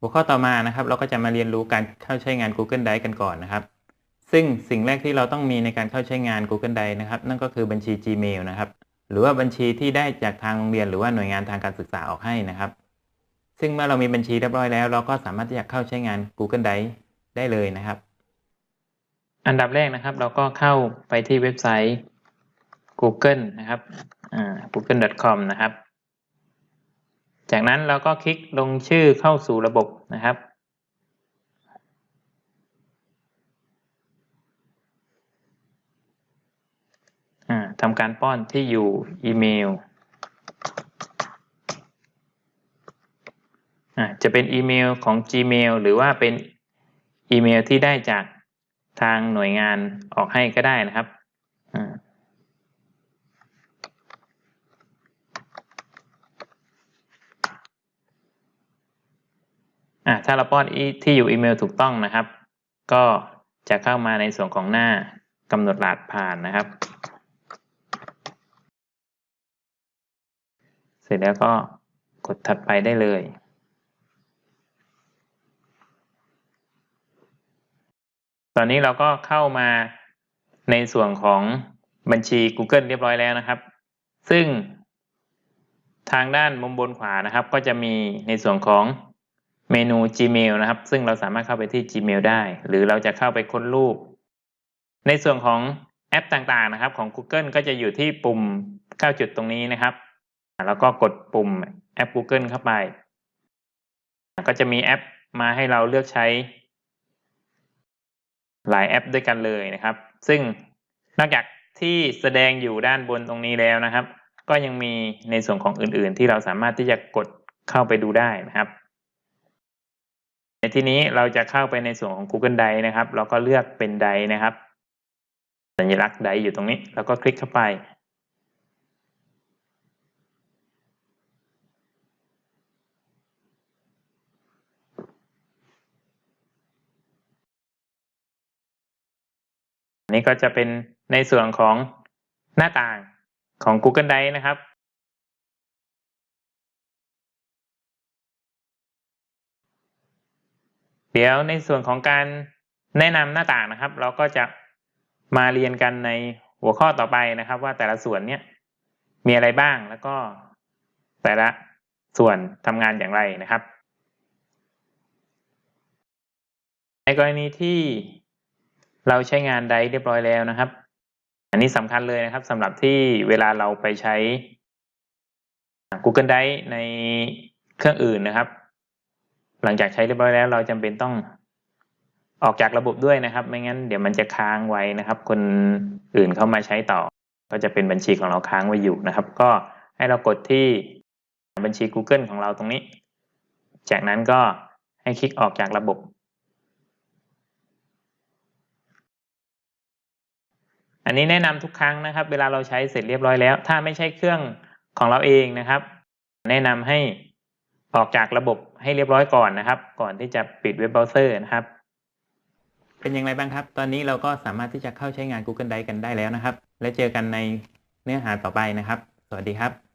หัวข้อต่อมานะครับ เราก็จะมาเรียนรู้การเข้าใช้งาน Google Drive กันก่อนนะครับ ซึ่งสิ่งแรกที่เราต้องมีในการเข้าใช้งาน Google Drive นะครับ นั่นก็คือบัญชี Gmail นะครับ หรือว่าบัญชีที่ได้จากทางโรงเรียนหรือว่าหน่วยงานทางการศึกษาออกให้นะครับ ซึ่งเมื่อเรามีบัญชีเรียบร้อยแล้ว เราก็สามารถที่จะเข้าใช้งาน Google Drive ได้เลยนะครับ อันดับแรกนะครับ เราก็เข้าไปที่เว็บไซต์ Google นะครับ google.com นะครับ จากนั้นเราก็คลิกลงชื่อเข้าสู่ระบบนะครับอ่าทำการป้อนที่อยู่อีเมลอ่าจะเป็นอีเมลของ Gmail หรือว่าเป็นอีเมลที่ได้จากทางหน่วยงานออกให้ก็ได้นะครับ อ่าอะถ้าเราป้อนที่อยู่อีเมลถูกต้องนะครับ ก็จะเข้ามาในส่วนของหน้ากำหนดรหัสผ่านนะครับ เสร็จแล้วก็กดถัดไปได้เลยตอนนี้เราก็เข้ามาในส่วนของบัญชี Google เรียบร้อยแล้วนะครับ ซึ่งทางด้านมุมบนขวานะครับ ก็จะมีในส่วนของ เมนู Gmail นะครับ ซึ่งเราสามารถเข้าไปที่ Gmail ได้ หรือเราจะเข้าไปค้นรูป ในส่วนของแอปต่างๆนะครับ ของ Google ก็จะอยู่ที่ปุ่ม9จุดตรงนี้นะครับ แล้วก็กดปุ่มแอป Google เข้าไป ก็จะมีแอปมาให้เราเลือกใช้ หลายแอปด้วยกันเลยนะครับ ซึ่งนอกจากที่แสดงอยู่ด้านบนตรงนี้แล้วนะครับ ก็ยังมีในส่วนของอื่นๆ ที่เราสามารถที่จะกดเข้าไปดูได้นะครับ ในที่นี้เราจะเข้าไปในส่วนของ Google Drive นะครับ เราก็เลือกเป็น Drive นะครับ สัญลักษณ์ Drive อยู่ตรงนี้ แล้วก็คลิกเข้าไปนนี้ก็จะเป็นในส่วนของหน้าต่างของ Google Drive นะครับ เดี๋ยวในส่วนของการแนะนำหน้าต่างนะครับ เราก็จะมาเรียนกันในหัวข้อต่อไปนะครับ ว่าแต่ละส่วนเนี้ยมีอะไรบ้างแล้วก็แต่ละส่วนทำงานอย่างไรนะครับ ในกรณีที่เราใช้งานไดเรียบร้อยแล้วนะครับ อันนี้สำคัญเลยนะครับสำหรับที่เวลาเราไปใช้ Google Drive ในเครื่องอื่นนะครับ หลังจากใช้เรียบร้อยแล้ว เราจำเป็นต้องออกจากระบบด้วยนะครับ ไม่งั้นเดี๋ยวมันจะค้างไว้นะครับ คนอื่นเข้ามาใช้ต่อ ก็จะเป็นบัญชีของเราค้างไว้อยู่นะครับ ก็ให้เรากดที่บัญชี Google ของเราตรงนี้ จากนั้นก็ให้คลิกออกจากระบบ อันนี้แนะนำทุกครั้งนะครับ เวลาเราใช้เสร็จเรียบร้อยแล้ว ถ้าไม่ใช่เครื่องของเราเองนะครับ แนะนำให้ ออกจากระบบให้เรียบร้อยก่อนนะครับ ก่อนที่จะปิดเว็บเบราว์เซอร์นะครับ เป็นอย่างไรบ้างครับ ตอนนี้เราก็สามารถที่จะเข้าใช้งาน Google Drive กันได้แล้วนะครับ และเจอกันในเนื้อหาต่อไปนะครับ สวัสดีครับ